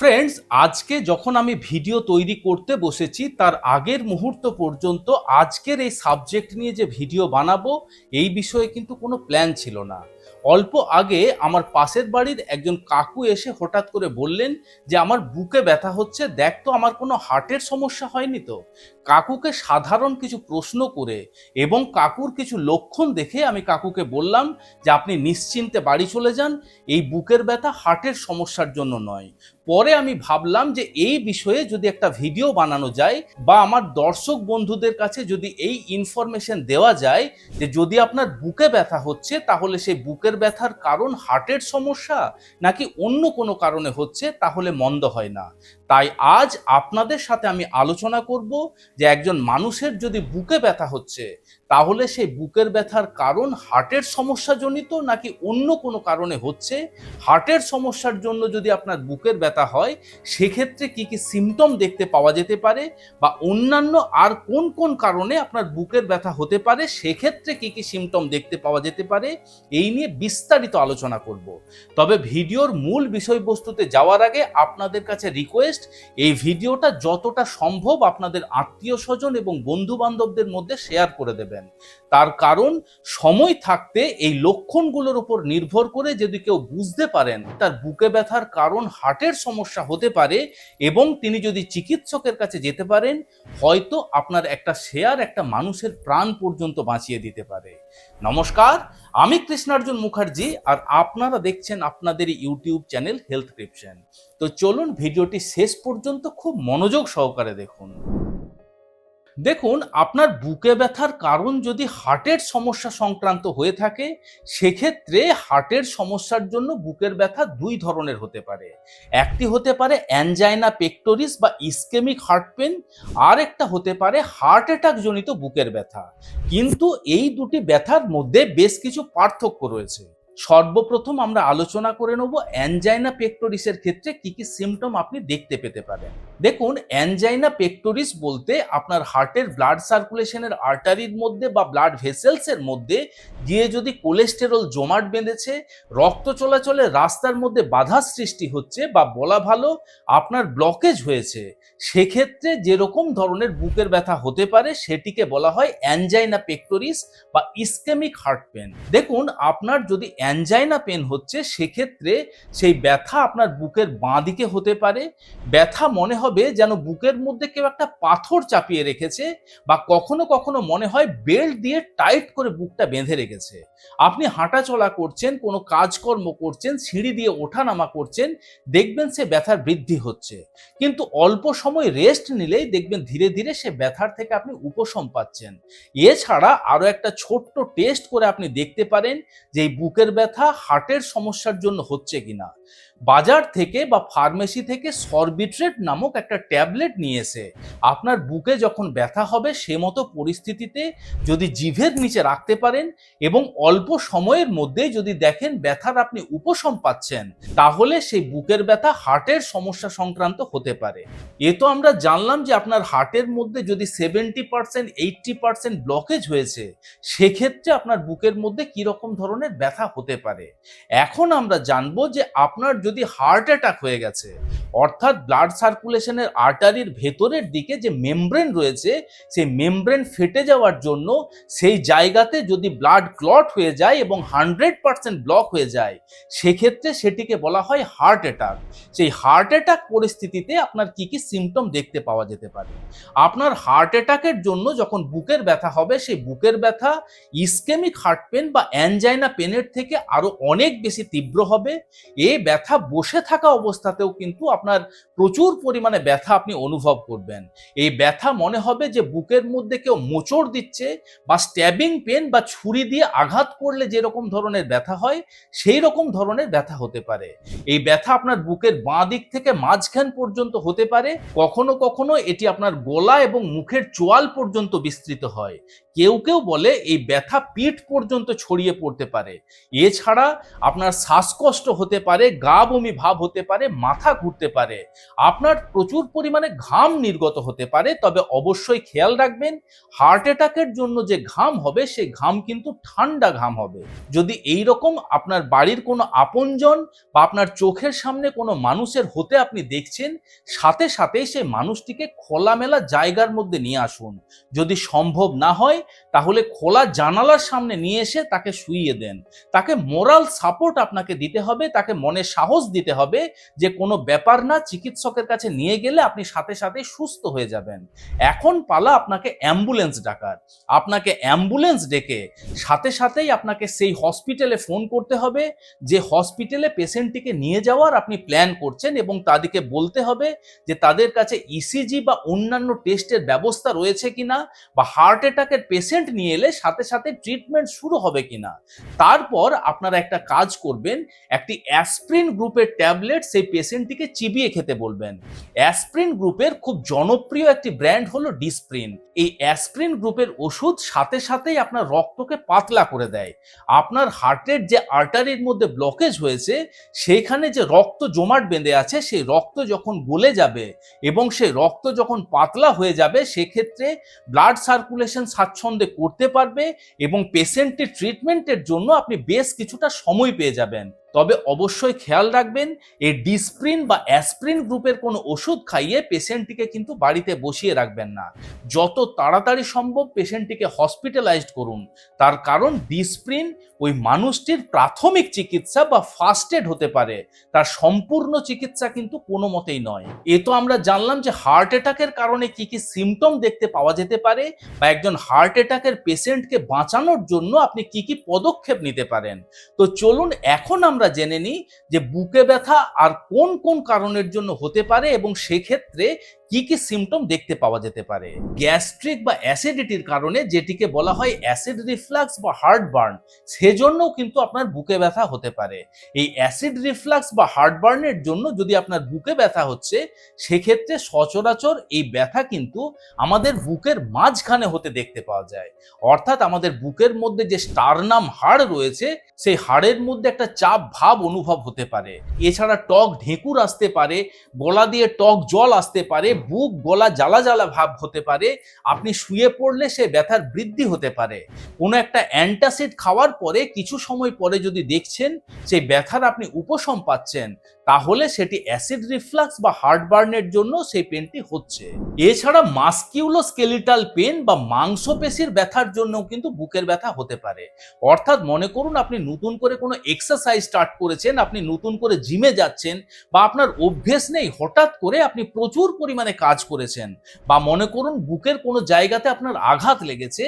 Friends আজকে যখন আমি ভিডিও তৈরি করতে বসেছি, তার আগের মুহূর্ত পর্যন্ত আজকের এই সাবজেক্ট নিয়ে যে ভিডিও বানাবো, এই বিষয়ে কিন্তু কোনো প্ল্যান ছিল না। অল্প আগে আমার পাশের বাড়ির একজন কাকু এসে হঠাৎ করে বললেন যে আমার বুকে ব্যথা হচ্ছে, দেখ তো আমার কোনো হার্টের সমস্যা হয়নি তো। কাকুকে সাধারণ কিছু প্রশ্ন করে এবং কাকুর কিছু লক্ষণ দেখে আমি কাকুকে বললাম যে আপনি নিশ্চিন্তে বাড়ি চলে যান, এই বুকের ব্যথা হার্টের সমস্যার জন্য নয়। পরে আমি ভাবলাম যে এই বিষয়ে যদি একটা ভিডিও বানানো যায় বা আমার দর্শক বন্ধুদের কাছে যদি এই ইনফরমেশন দেওয়া যায় যে যদি আপনার বুকে ব্যথা হচ্ছে, তাহলে সেই বুকের ব্যথার কারণ, হার্টের সমস্যা, নাকি অন্য কোনো কারণে হচ্ছে, তাহলে মন্দ হয় না। তাই আজ আপনাদের সাথে আমি আলোচনা করব যে একজন মানুষের যদি বুকে ব্যথা হচ্ছে তাহলে সেই বুকের ব্যথার কারণ হার্টের সমস্যাজনিত নাকি অন্য কোনো কারণে হচ্ছে? হার্টের সমস্যার জন্য যদি আপনার বুকের ব্যথা হয়, সেক্ষেত্রে কি কি সিমটম দেখতে পাওয়া যেতে পারে? বা অন্যান্য আর কোন কোন কারণে আপনার বুকের ব্যথা হতে পারে, সেক্ষেত্রে কি কি সিমটম দেখতে পাওয়া যেতে পারে? এই নিয়ে বিস্তারিত আলোচনা করব। তবে ভিডিওর মূল বিষয়বস্তুতে যাওয়ার আগে আপনাদের কাছে রিকোয়েস্ট এই ভিডিওটা যতটা সম্ভব আপনাদের আত্মীয় স্বজন এবং বন্ধু বান্ধবদের মধ্যে শেয়ার করে দেবেন। তার কারণ, সময় থাকতে এই লক্ষণগুলোর উপর নির্ভর করে যদি কেউ বুঝতে পারেন, তার বুকে ব্যথার কারণ, হার্টের সমস্যা হতে পারে এবং তিনি যদি চিকিৎসকের কাছে যেতে পারেন, হয়তো আপনার একটা শেয়ার একটা মানুষের প্রাণ পর্যন্ত বাঁচিয়ে দিতে পারে। নমস্কার, আমি কৃষ্ণার্জুন মুখার্জি আর আপনারা দেখছেন আপনাদের ইউটিউব চ্যানেল হেলথ ক্রিপশন। তো চলুন ভিডিওটি শেষ পর্যন্ত খুব মনোযোগ সহকারে দেখুন। দেখুন, আপনার বুকে ব্যথার কারণ যদি হার্টের সমস্যা সংক্রান্ত হয়ে থাকে, সেক্ষেত্রে হার্টের সমস্যার জন্য বুকের ব্যথা দুই ধরনের হতে পারে। একটি হতে পারে অ্যানজাইনা পেক্টোরিস বা ইসকেমিক হার্ট পেন আর একটা হতে পারে হার্ট অ্যাটাক জনিত বুকের ব্যথা। কিন্তু এই দুটি ব্যথার মধ্যে বেশ কিছু পার্থক্য রয়েছে। সর্বপ্রথম আমরা আলোচনা করে নেব অ্যানজাইনা পেক্টোরিসের ক্ষেত্রে কি কি সিমটম আপনি দেখতে পেতে পারেন। দেখুন অ্যানজাইনা পেক্টোরিস বলতে আপনার হার্টের ব্লাড সার্কুলেশনের আর্টারির মধ্যে বা ব্লাড ভেসেলসের মধ্যে গিয়ে যদি কোলেস্টেরল জমাট বেঁধেছে, রক্ত চলাচলে রাস্তার মধ্যে বাধা সৃষ্টি হচ্ছে বা বলা ভালো আপনার ব্লকেজ হয়েছে, সেক্ষেত্রে যেরকম ধরনের বুকের ব্যথা হতে পারে সেটিকে বলা হয় অ্যানজাইনা পেক্টোরিস বা ইসকেমিক হার্ট পেন দেখুন, আপনার যদি অ্যানজাইনা পেন হচ্ছে, সেক্ষেত্রে সেই ব্যথা আপনার বুকের বাঁ দিকে হতে পারে, ব্যথা মনে হবে যেন বুকের মধ্যে কেউ একটা পাথর চাপিয়ে রেখেছে বা কখনো কখনো মনে হয় বেল্ট দিয়ে টাইট করে বুকটা বেঁধে রেখেছে। আপনি হাঁটা চলা করছেন, কোনো কাজকর্ম করছেন, সিঁড়ি দিয়ে ওঠানামা করছেন, দেখবেন সে ব্যথার বৃদ্ধি হচ্ছে। কিন্তু অল্প সময় রেস্ট নিলেই দেখবেন ধীরে ধীরে সে ব্যথার থেকে আপনি উপশম পাচ্ছেন। এছাড়া আরও একটা ছোট্ট টেস্ট করে আপনি দেখতে পারেন যে এই বুকের ব্যথা হার্টের সমস্যার জন্য হচ্ছে কিনা। বাজার থেকে বা ফার্মেসি থেকে সরবিট্রেট নামক একটা ট্যাবলেট নিয়ে এসে আপনার বুকে যখন ব্যথা হবে সে মতো পরিস্থিতিতে যদি জিভের নিচে রাখতে পারেন এবং অল্প সময়ের মধ্যে যদি দেখেন ব্যথার আপনি উপশম পাচ্ছেন, তাহলে সেই বুকের ব্যথা হার্টের সমস্যা সংক্রান্ত হতে পারে। এ তো আমরা জানলাম যে আপনার হার্টের মধ্যে যদি seventy percent, eighty percent blockage হয়েছে, সেক্ষেত্রে আপনার বুকের মধ্যে কি রকম ধরনের ব্যথা হতে পারে? এখন আমরা জানব যে আপনার হার্ট অ্যাটাক হয়ে গেছে, অর্থাৎ ব্লাড সার্কুলেশনের আর্টারির ভেতরের দিকে যে মেমব্রেন রয়েছে, সেই মেমব্রেন ফেটে যাওয়ার জন্য সেই জায়গাতে যদি ব্লাড ক্লট হয়ে যায় এবং হান্ড্রেড পার্সেন্ট ব্লক হয়ে যায়, সেক্ষেত্রে সেটিকে বলা হয় হার্ট অ্যাটাক সেই হার্ট অ্যাটাক পরিস্থিতিতে আপনার কি কি সিমটম দেখতে পাওয়া যেতে পারে? আপনার হার্ট অ্যাটাকের জন্য যখন বুকের ব্যথা হবে, সেই বুকের ব্যথা ইসকেমিক হার্ট পেন বা অ্যানজাইনা পেনের থেকে আরও অনেক বেশি তীব্র হবে। এ ব্যথা বসে থাকা অবস্থাতেও কিন্তু আপনার প্রচুর পরিমাণে ব্যথা আপনি অনুভব করবেন। এই ব্যথা মনে হবে যে বুকের মধ্যে কেউ মোচড় দিচ্ছে বা স্ট্যাবিং পেন বা ছুরি দিয়ে আঘাত করলে যেরকম ধরনের ব্যথা হয় সেই রকম ধরনের ব্যথা হতে পারে। এই ব্যথা আপনার বুকের বাঁ দিক থেকে মাঝখান পর্যন্ত হতে পারে। কখনো কখনো এটি আপনার গলা এবং মুখের চোয়াল পর্যন্ত বিস্তৃত হয়। কেউ কেউ বলে এই ব্যথা পিঠ পর্যন্ত ছড়িয়ে পড়তে পারে। এছাড়া আপনার শ্বাসকষ্ট হতে পারে, গা বমি ভাব হতে পারে, মাথা ঘুরতে পারে। আপনার প্রচুর পরিমাণে ঘাম নির্গত হতে পারে, তবে অবশ্যই খেয়াল রাখবেন হার্ট অ্যাটাকের জন্য যে ঘাম হবে সেই ঘাম কিন্তু ঠান্ডা ঘাম হবে। যদি এই রকম আপনার বাড়ির কোনো আপনজন বা আপনার চোখের সামনে কোনো মানুষের হতে আপনি দেখছেন, সাথে সাথেই সেই মানুষটিকে খোলামেলা জায়গার মধ্যে নিয়ে আসুন। যদি সম্ভব না হয়, তাহলে খোলা জানালার সামনে নিয়ে এসে তাকে শুইয়ে দেন। তাকে মোরাল সাপোর্ট আপনাকে দিতে হবে, তাকে মনে সাহস দিতে হবে যে কোনো ব্যাপার না, চিকিৎসকের কাছে নিয়ে গেলে আপনি সাথে সাথে সুস্থ হয়ে যাবেন। এখন পালা আপনাকে অ্যাম্বুলেন্স ডাকার। আপনাকে অ্যাম্বুলেন্স ডেকে সাথে সাথেই আপনাকে সেই হসপিটালে ফোন করতে হবে, যে হসপিটালে পেশেন্টটিকে নিয়ে যাওয়ার আপনি প্ল্যান করছেন এবং তাদেরকে বলতে হবে যে তাদের কাছে ইসিজি বা অন্যান্য টেস্টের ব্যবস্থা রয়েছে কিনা বা হার্ট অ্যাটাকের পেশেন্ট নিয়ে এলে সাথে সাথে ট্রিটমেন্ট শুরু হবে কিনা। তারপর আপনারা একটা কাজ করবেন, একটি অ্যাসপ্রিন গ্রুপের ট্যাবলেট সেই পেশেন্টটিকে চিবিয়ে খেতে বলবেন। অ্যাসপ্রিন গ্রুপের খুব জনপ্রিয় একটি ব্র্যান্ড হলো ডিসপ্রিন। এই অ্যাসপ্রিন গ্রুপের ওষুধ সাথে সাথেই আপনার রক্তকে পাতলা করে দেয়। আপনার হার্টের যে আর্টারির মধ্যে ব্লকেজ হয়েছে সেইখানে যে রক্ত জমাট বেঁধে আছে, সেই রক্ত যখন গলে যাবে এবং সেই রক্ত যখন পাতলা হয়ে যাবে, সেক্ষেত্রে ব্লাড সার্কুলেশন স্বাচ্ছন্দ্যে করতে পারবে এবং পেশেন্টের ট্রিটমেন্টের জন্য আপনি বেশ কিছুটা সময় পেয়ে যাবেন। তবে অবশ্যই খেয়াল রাখবেন এই ডিসপ্রিন বা অ্যাসপ্রিন গ্রুপের কোনো ওষুধ খাইয়ে পেশেন্টটিকে কিন্তু বাড়িতে বসিয়ে রাখবেন না। যত তাড়াতাড়ি সম্ভব পেশেন্টটিকে হসপিটালাইজড করুন। তার কারণ ডিসপ্রিন ওই মানুষটির প্রাথমিক চিকিৎসা বা ফার্স্ট এড হতে পারে। তার সম্পূর্ণ চিকিৎসা কিন্তু কোনো মতেই নয়। এ তো আমরা জানলাম যে হার্ট অ্যাটাকের কারণে কি কি সিমটম দেখতে পাওয়া যেতে পারে বা একজন হার্ট অ্যাটাকের পেশেন্টকে বাঁচানোর জন্য আপনি কি কি পদক্ষেপ নিতে পারেন। তো চলুন এখন আমরা জেনে নিই যে বুকে ব্যথা আর কোন কোন কারণের জন্য হতে পারে এবং সেক্ষেত্রে কি কি সিমটম দেখতে পাওয়া যেতে পারে? গ্যাস্ট্রিক বা অ্যাসিডিটির কারণে যেটিকে বলা হয় অ্যাসিড রিফ্লাক্স বা হার্ট বার্ন সেজন্যও কিন্তু আপনার বুকে ব্যথা হতে পারে। এই অ্যাসিড রিফ্লাক্স বা হার্ট বার্নের জন্য যদি আপনার বুকে ব্যথা হচ্ছে, সেক্ষেত্রে সচরাচর এই ব্যথা কিন্তু আমাদের বুকের মাঝখানে হতে দেখতে পাওয়া যায়। অর্থাৎ আমাদের বুকের মধ্যে যে স্টারনাম হাড় রয়েছে, সেই হাড়ের মধ্যে একটা চাপ ভাব অনুভব হতে পারে। এছাড়া টক ঢেকুর আসতে পারে, গলা দিয়ে টক জল আসতে পারে বুক গলা জ্বালা জ্বালা ভাব হতে পারে, আপনি শুয়ে পড়লে সে ব্যথার বৃদ্ধি হতে পারে। কোনো একটা অ্যান্টাসিড খাওয়ার পরে কিছু সময় পরে যদি দেখছেন, সেই ব্যথার আপনি উপশম পাচ্ছেন তাহলে সেটি অ্যাসিড রিফ্লাক্স বা হার্ট বার্নের জন্য সেই পেনটি হচ্ছে। এছাড়া মাস্কিউলো স্কেলিটাল পেন বা মাংসপেশির ব্যথার জন্যও কিন্তু বুকের ব্যথা হতে পারে। অর্থাৎ মনে করুন আপনি নতুন করে কোনো এক্সারসাইজ স্টার্ট করেছেন, আপনি নতুন করে জিমে যাচ্ছেন বা আপনার অভ্যেস নেই, হঠাৎ করে আপনি প্রচুর পরিমাণে কাজ করেছেন বা মনে করুন বুকের কোনো জায়গাতে আপনার আঘাত লেগেছে,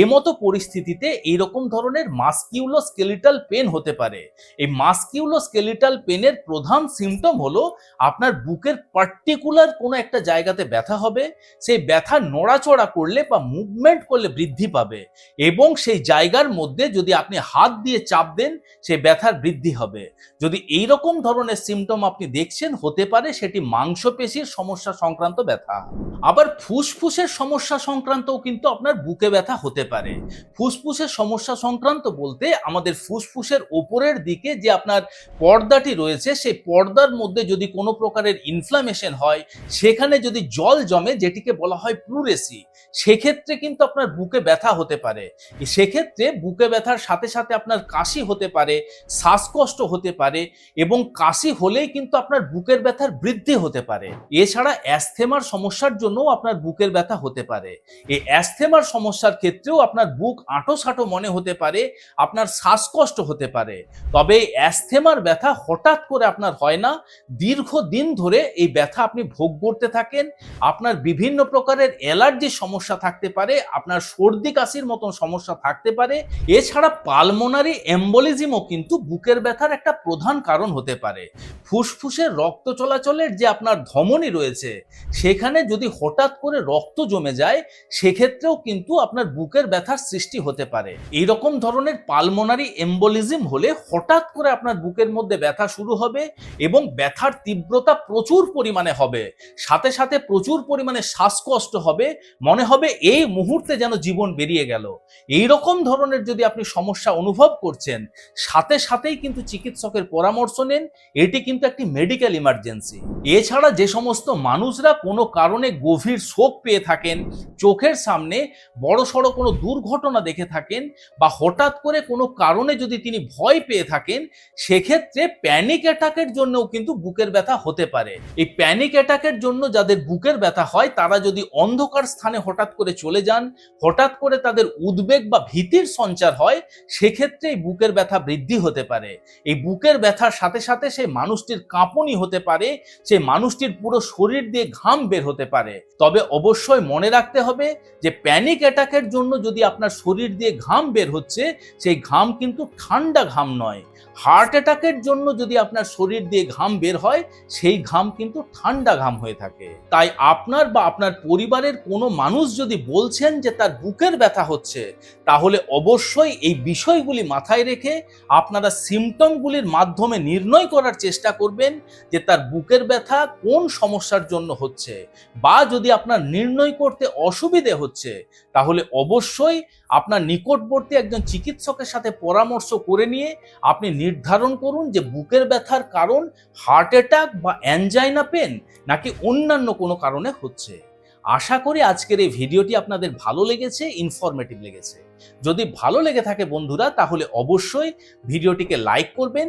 এ মতো পরিস্থিতিতে এইরকম ধরনের মাস্কিউলো স্কেলিটাল পেন হতে পারে। এই মাস্কিউলো স্কেলিটাল পেনের প্রধান সিমটম হলো আপনার বুকের পার্টিকুলার কোনো একটা জায়গাতে ব্যথা হবে, সেই ব্যথা নড়াচড়া করলে বা মুভমেন্ট করলে বৃদ্ধি পাবে এবং সেই জায়গার মধ্যে যদি আপনি হাত দিয়ে চাপ দেন সেই ব্যথার বৃদ্ধি হবে। যদি এই রকম ধরনের সিমটম আপনি দেখছেন, হতে পারে সেটি মাংসপেশির সমস্যা সংক্রান্ত ব্যথা। আবার ফুসফুসের সমস্যা সংক্রান্তও কিন্তু আপনার বুকে ব্যথা হতে পারে। ফুসফুসের সমস্যা সংক্রান্ত বলতে আমাদের ফুসফুসের ওপরের দিকে যে আপনার পর্দাটি রয়েছে, সেই পর্দার মধ্যে যদি কোনো প্রকারের ইনফ্লামেশন হয়, সেখানে যদি জল জমে, যেটিকে বলা হয় প্লুরেসি সেক্ষেত্রে কিন্তু আপনার বুকে ব্যথা হতে পারে। সেক্ষেত্রে বুকে ব্যথার সাথে সাথে আপনার কাশি হতে পারে, শ্বাসকষ্ট হতে পারে এবং কাশি হলেই কিন্তু আপনার বুকের ব্যথার বৃদ্ধি হতে পারে। এছাড়া অ্যাস্থেমার সমস্যার জন্যও আপনার বুকের ব্যথা হতে পারে। এই অ্যাস্থেমার সমস্যার ক্ষেত্রেও আপনার বুক আঁটো সাঁটো মনে হতে পারে, আপনার শ্বাসকষ্ট হতে পারে। তবে অ্যাস্থেমার ব্যথা হঠাৎ করে আপনার হয় না। দীর্ঘদিন ধরে এই ব্যথা আপনি ভোগ করতে থাকেন। আপনার বিভিন্ন প্রকারের অ্যালার্জির সমস্যা থাকতে পারে, আপনার সর্দি কাশির মতন সমস্যা থাকতে পারে। এছাড়া পালমোনারি এম্বলিজমও কিন্তু বুকের ব্যথার একটা প্রধান কারণ হতে পারে। ফুসফুসের রক্ত চলাচলের যে আপনার ধমনী রয়েছে, সেখানে যদি হঠাৎ করে রক্ত জমে যায়, সেক্ষেত্রেও কিন্তু আপনার বুকের ব্যথার সৃষ্টি হতে পারে। এই রকম ধরনের পালমোনারি এম্বলিজম হলে হঠাৎ করে আপনার বুকের মধ্যে ব্যথা শুরু হবে। এবং ব্যথার তীব্রতা প্রচুর পরিমাণে হবে, সাথে সাথে প্রচুর পরিমাণে শ্বাসকষ্ট হবে, মনে হবে এই মুহূর্তে যেন জীবন বেরিয়ে গেল। এই রকম ধরনের যদি আপনি সমস্যা অনুভব করছেন, সাথে সাথেই কিন্তু চিকিৎসকের পরামর্শ নেন, এটি কিন্তু একটি মেডিকেল ইমার্জেন্সি এছাড়া যে সমস্ত মানুষরা কোনো কারণে গভীর শোক পেয়ে থাকেন, চোখের সামনে বড় সড়ো কোনো দুর্ঘটনা দেখে থাকেন বা হঠাৎ করে কোনো কারণে যদি তিনি ভয় পেয়ে থাকেন, সেক্ষেত্রে প্যানিক অ্যাটাকের জন্যও কিন্তু বুকের ব্যথা হতে পারে। এই প্যানিক অ্যাটাকের জন্য যাদের বুকের ব্যথা হয়, তারা যদি অন্ধকার স্থানে হঠাৎ করে চলে যান, হঠাৎ করে তাদের উদ্বেগ বা ভীতির সঞ্চার হয়, সেক্ষেত্রে এই বুকের ব্যথা বৃদ্ধি হতে পারে। এই বুকের ব্যথার সাথে সাথে সেই মানুষটির কাঁপুনি হতে পারে, সেই মানুষটির পুরো শরীর দিয়ে ঘাম বের হতে পারে। তবে অবশ্যই মনে রাখতে হবে যে প্যানিক অ্যাটাকের জন্য যদি আপনার শরীর দিয়ে ঘাম বের হচ্ছে, সেই ঘাম কিন্তু ঠান্ডা ঘাম নয়। হার্ট অ্যাটাকের জন্য যদি আপনার শরীর দিয়ে ঘাম বের হয়, সেই ঘাম কিন্তু ঠান্ডা ঘাম হয়ে থাকে। তাই আপনার বা আপনার পরিবারের কোনো মানুষ যদি বলছেন যে তার বুকের ব্যথা হচ্ছে, তাহলে অবশ্যই এই বিষয়গুলি মাথায় রেখে আপনারা সিমটমগুলির মাধ্যমে নির্ণয় করার চেষ্টা করবেন যে তার বুকের ব্যথা কোন সমস্যার জন্য হচ্ছে, বা যদি আপনার নির্ণয় করতে অসুবিধে হচ্ছে, তাহলে অবশ্যই আপনার নিকটবর্তী একজন চিকিৎসকের সাথে পরামর্শ করে নিয়ে আপনি নির্ধারণ করুন যে বুকের ব্যথার কারণ হার্ট অ্যাটাক বা অ্যানজাইনা পেন নাকি অন্যান্য কোনো কারণে হচ্ছে। আশা করি আজকের এই ভিডিওটি আপনাদের ভালো লেগেছে ইনফরমেটিভ লেগেছে। যদি ভালো লেগে থাকে বন্ধুরা, তাহলে অবশ্যই ভিডিওটিকে লাইক করবেন